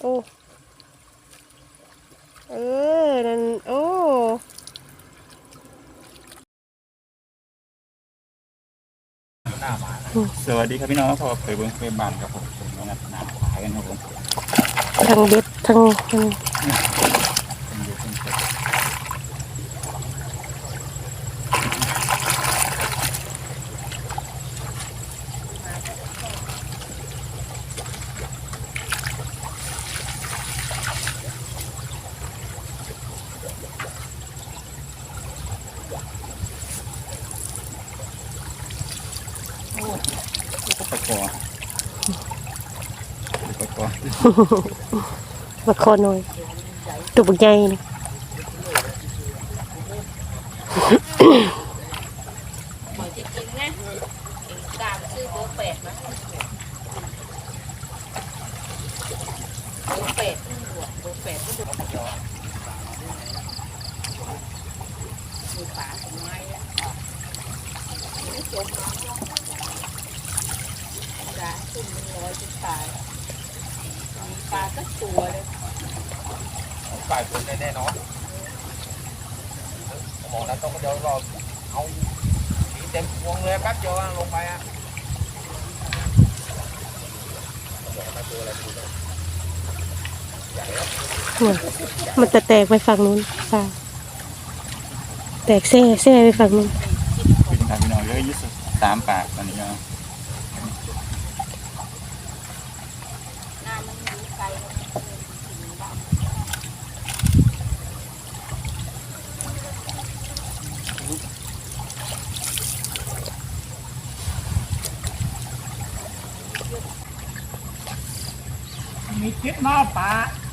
โอ้เออ นั่น โอ้สวัสดีครับพี่น้องพอเคยเบิ้งเคยบานครับผมผมมานัดหนาขายกันครับผมทั้งเบ็ดทั้งทั้ง เป็นอยู่เป็นเสร็จโอ้อุปกรณ์อุ ปกรณ์มาคอหน่อยตัวบักใหญ่นี่หมอยจริงๆนะเองกล้าไปซื้อเบอร์แปดนะเบอร์แปดนี่หัวเบอร์แปดก็ดูมีปลาของไม้วไม่จมน้ำปลาขึ้นมันลอยจนตาย ปลาสักตัวเลยฝ่ายคนแน่นอนหมอนั้นต้องเดี๋ยวรอเอาสีเต็มพวงเลยแป๊บเดียวลงไปอะมันจะแตกไปฝั่งนู้นค่ะแตกแซ่แซ่ไปฝั่งนู้นเป็นครับพี่น้องเยอะยี่สิบสามปากตอนนี้เนาะ น้ำมันอยู่ไกล มันไม่เคยถึงบ้านมีคลิปหน้าป่า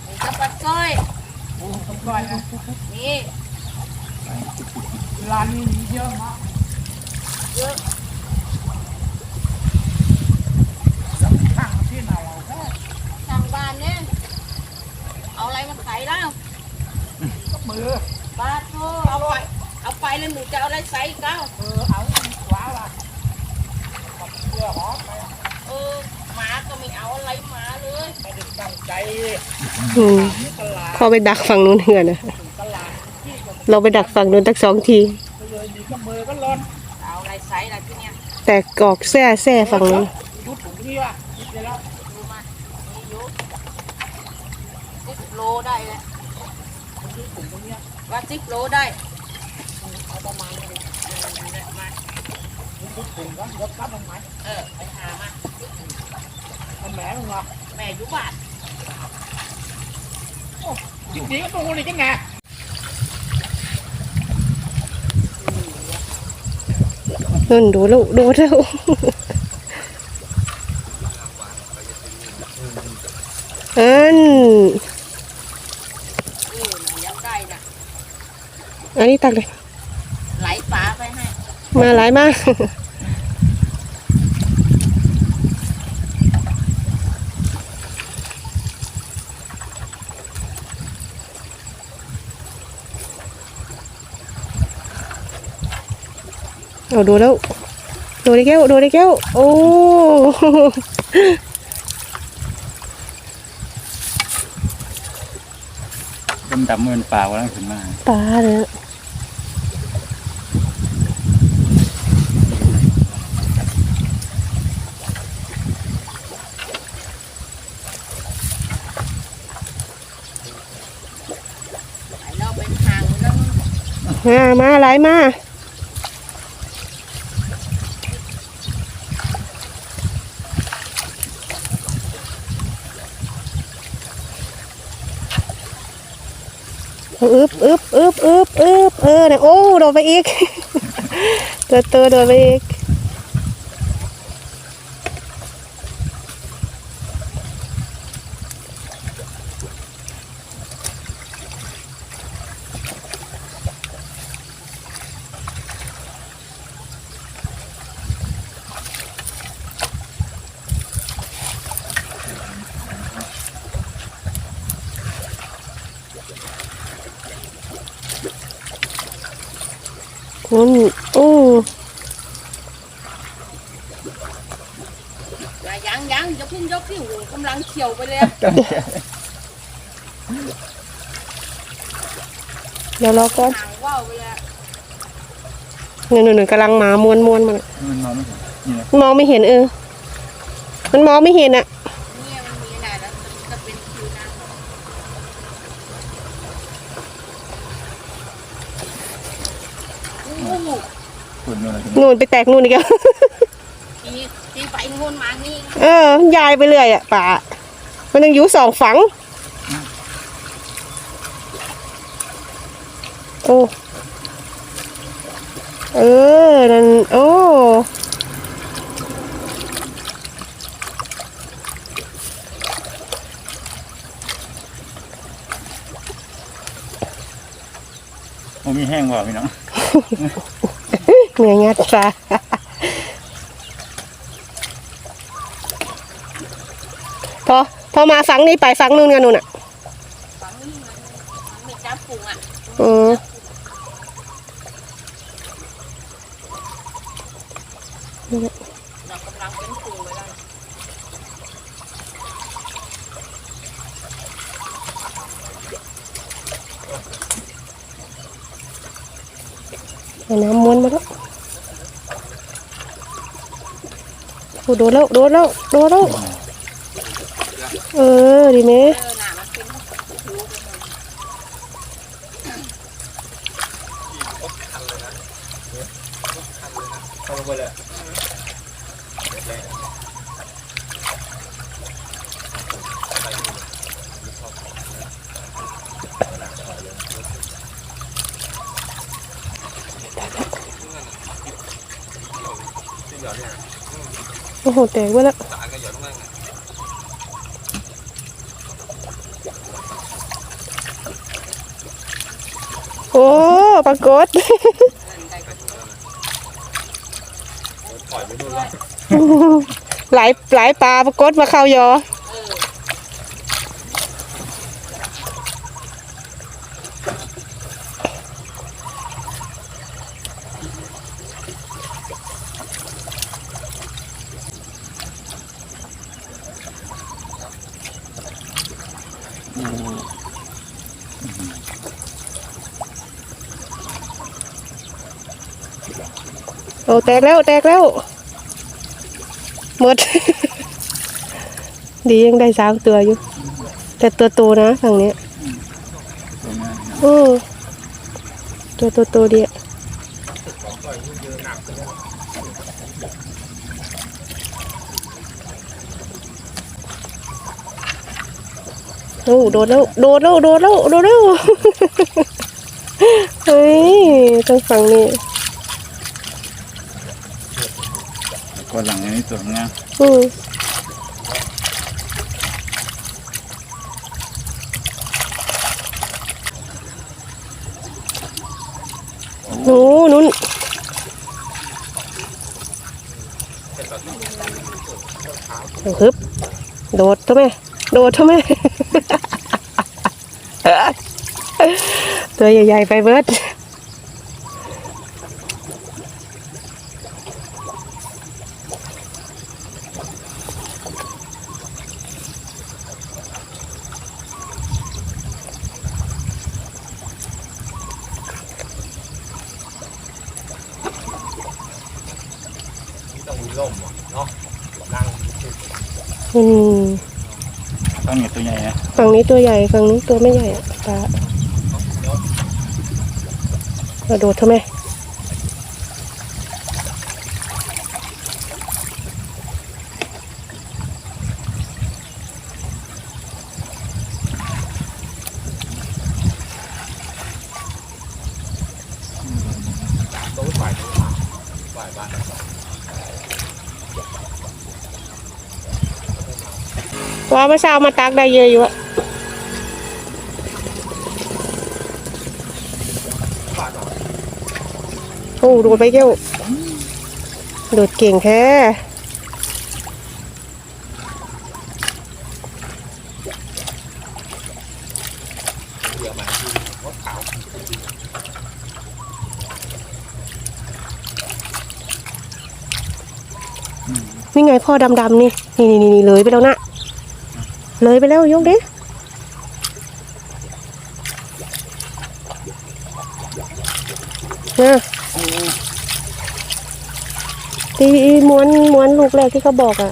มีกระปัดก้อยโอ้ต้องก้อยนะนี่ร้านนี้มีเยอะมากเยอะ ข้างที่ไหนเอาแค่ ทางบ้านเนี่ยเอาอะไรมาขายแล้ว ก็ มือปลาโทเอาไปเอาไปแล้วหนูจะเอาอะไรใส่อีกเก้าเออเอาขวาว่ะกับเสื้อหอมไปเออหมาก็ไม่เอาอะไรหมาเลยไม่ได้ตั้งใจอืมนี่ตลาดพอไปดักฝั่งนู้นเหือนนะถึงตลาดที่ก็เราไปดักฝั่งนู้นตักสองที เลยมีก็มือก็ร้อนเอาอะไรใส่ละที่เนี่ยแต่กอกแซ่แซ่ฝั่งนู้น ยุดถุงนี่ว่ะยุดไปแล้ว ดูมามีอยู่สิบโลได้แล้ว ยุดถุงตรงเนี้ย ว่าสิบโลได้เอาประมาณนี้เออเนี่ยมายุดถุงก็ยกกับมันไหมเออไปหามามันแหมมึงอะแม่อยู่บ้านยุดดีก็ตรงนี้กันไงนุ่นดูลูกดูแล้วอัน เออหนูยังได้น่ะ อันนี้ตักเลยไหลปลาไปให้ มาหลายมากเอาดูแล้วดูได้แก้วดูได้แก้วโอ้เป็นดำเมินปลากำลังขึ้นมาปลาเลยอะ ไหลเราเป็นทางแล้ว มามาหลายมาอึบอึบอึบอึบอึบเออเนี่ยโอ้โดนไปอีก ตัวตัวโดนไปอีก คุณโอ้อย่ายังยังอย่าเพิ่งยกที่หูกำลังเขียวไปเลยเดี๋ยวรอก่อนหางว่าวไปแล้วหนึ่งหนึ่งกำลังมาม้วนม้วนๆมันมันมองไม่เห็นนี่นะมองไม่เห็นเออ มันมองไม่เห็นอะ เนี่ยมันมีอะไรแล้วมันจะเป็นคิวน้ำงู คุณ นู่นอะไรนู่นไปแตกนู่นอีกแล้ว ตีตีไปงูมานี่เออยายไปเรื่อยอะป่า มันยังอยู่สองฝัง โอ้ เออ นั่น โอ้มันมีแห้งกว่าพี่น้อง เหนื่อยงัดซะพอพอมาฝังนี้ไปฝังนู่นกันนู่นอะฝังนี่มันมันไม่จับปุงอะ อืม เรากำลังเป็นปุงไว้แล้ว เอาน้ำม้วนมาแล้ว โอ้โดนแล้วโดนแล้วโดนแล้วเออดีไหม เออหนามันเป็นหูเป็นหมด เข้าลงไปเลย โอ้โหแตกไปแล้วสารก็หย่อนลงมาไงโอ้ปรากฏปล่อยไปนู่นแล้วหลายหลายปลาปรากฏมาเข้ายอ โอ้แตกแล้วแตกแล้วหมด ดียังได้สามตัวอยู่ แต่ตัวโตนะฝั่งเนี้ยตัวนี้อือตัวโตโตๆดีอะโอ้โดดแล้วโดดแล้วโดดแล้วโดดแล้วเฮ้ยต้องฝั่งนี้ ก่อนหลังอันนี้ตัวงามอืมหนูนุ่นฮึบโดดทำไมโดดทำไม ตัวใหญ่ๆไปเบิร์ด ต้องมีร่มอะเนาะนั่ง อืมต้องมีตัวใหญ่นะฝั่งนี้ตัวใหญ่ฝั่งนี้ตัวไม่ใหญ่อะตาเราโดดทำไมต๊ะฝ่ายฝ่ายบ้าน ว่าเมื่อเช้ามาตักได้เยอะอยู่อะโอ้ดดไปเกี้ยวโดดเก่งแท้เหลือมาที่นี่ไงพ่อดำๆนี่ นี่นี่นี่เลยไปแล้วนะ เลยไปแล้วยงดินะตีม้วนม้วนลูกแรกที่เขาบอกอะ่ะ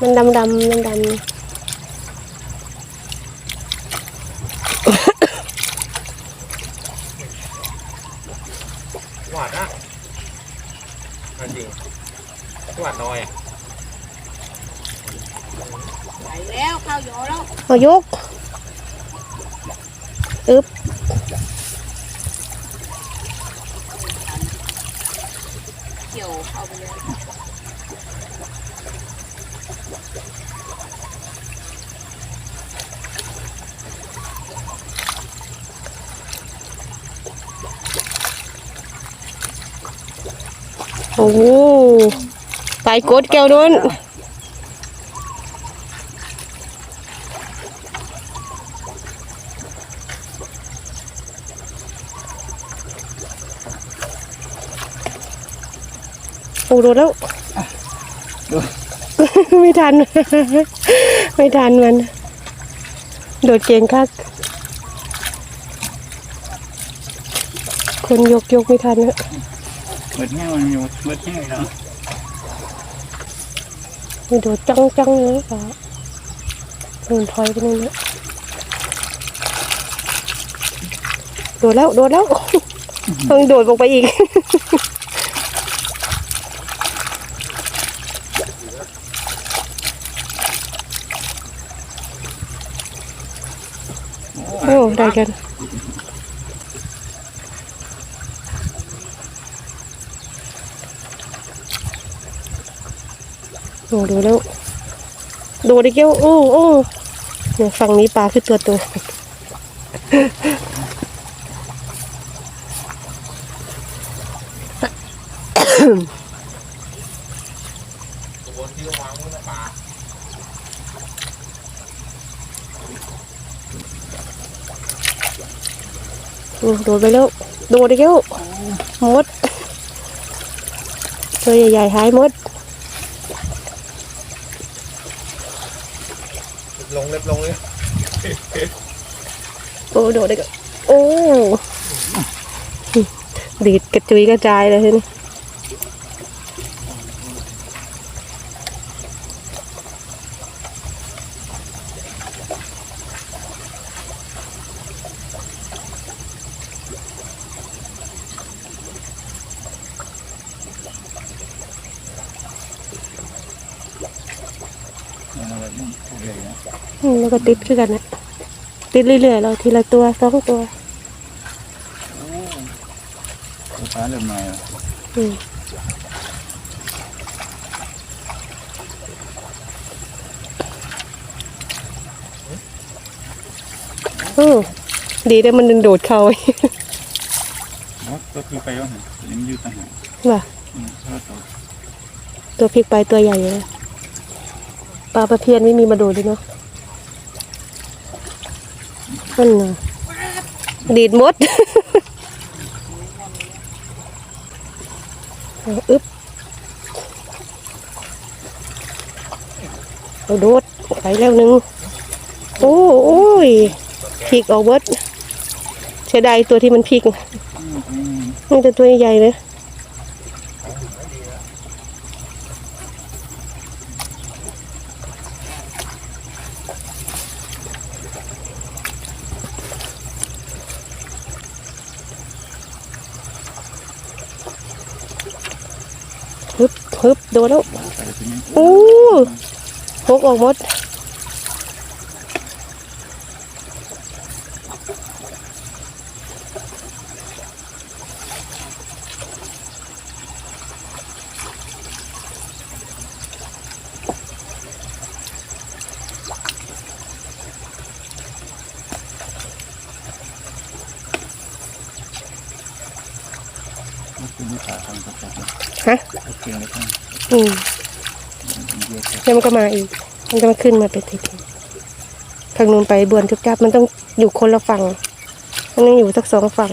มันดำดำดำดำ ไปแล้วข้าวโยแล้วเอายกอึบเกี่ยวเข้าไปเลยโอ้โหไปกดแก้วนู้น โอ้โดนแล้ว ไม่ทัน ไม่ทันมัน โดดเก่งคักคนยกยกไม่ทันนะเบิดแห้งมันอยู่เบิดแห้งเนาะมีโดดจังจังเลยค่ะโดนถอยไปนู่นแล้วโดดแล้ว โดดแล้วต้องโดดลงไปอีก โอ้ ได้กันโอ้ดูแล้ว ดูดิเกี้ยวโอ้โอ้เนี่ยฝั่งนี้ปลาคือตัวตัวอืมที่วางไว้ในป่า โอ้โดดไปแล้ว โดดดิเกี้ยวมด ตัวใหญ่ๆหายมด ลงเล็บลงเลยโอ้โดดได้ก็โอ้ดีดกระจุยกระจายเลยทีนี้อืม แล้วก็ติดขึ้นกันนะติดเรื่อยๆเราทีละตัวสองตัวฟ้าเริ่มมาแล้วอืมโอ้ดีแต่มันดึงโดดเขาตัวคือไปว่าหันยังอยู่ต่างหากว่ะอืมเพราะตัวตัวพลิกไปตัวใหญ่เลยปลาประเพียนไม่มีมาโดดเลยเนาะ มันน่ะดีดมดเอาอึ๊บเอาโดดไปแล้วหนึ่งโอ้โอ้ยพลิกออกเบิดเสียดายตัวที่มันพลิกอืมอืมมันจะตัวใหญ่เลย ฮึบโดนแล้วอู้หกออกหมด มันคือมีขาทางกระจกนะฮะโอเคเลยท่านอืมเดียวกันแล้วมันก็มาอีก มันก็มาขึ้นมาเป็นทีทีทางนู้นไปบวนจุบจับมันต้องอยู่คนละฝั่งมันต้องอยู่สักสองฝั่ง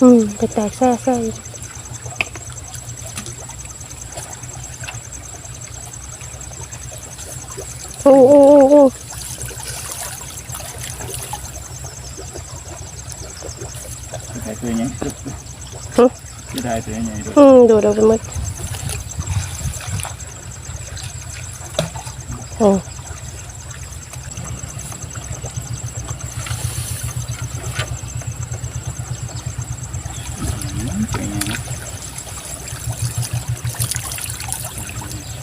อืมไปแตกแซ่แซ่อีก โอ้โอ้โอ้โอ้ตัวยังที่ได้ตัวยังไงด้วยอืมโดดออกไปหมดโอ้ตัวยัง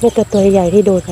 นี่ตัวตัวใหญ่ที่โดดไป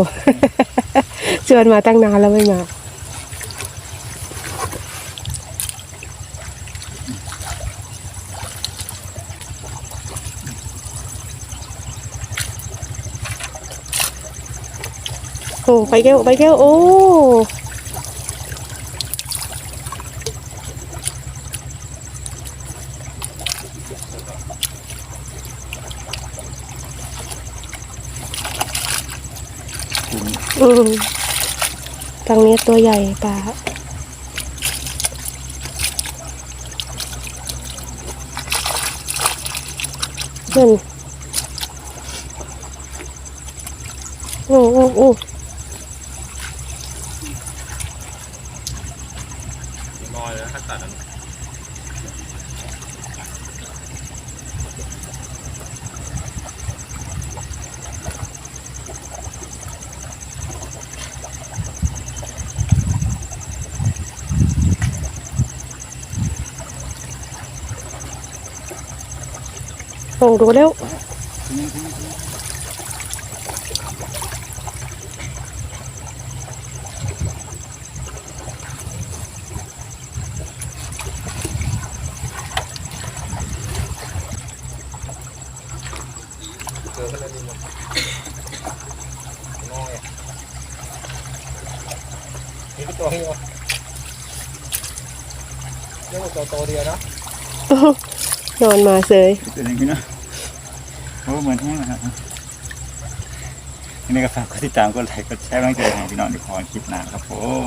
บ่ชวนมาตั้งนานแล้วไม่มาโอ้ไปแก้วไปแก้วโอ้มทางนี้ ตัวใหญ่ปลาเพื่อนโอ้โอ้โอ้ น้อยเลยถ้าตัดนั้น โอ้ดูแล้วเจอกันแล้วนี่มันน้อยอะนี่ก็ตัวเฮียวเรียกว่าตัวโตเดียวนะ นอนมาเสยตัวยังนะโอ้ เหมือนแห้งนะครับนี่ก็ฝากกดติดตามกดไลค์กดแชร์กำลังใจให้พี่น้องที่คอนคลิปหน้าครับผม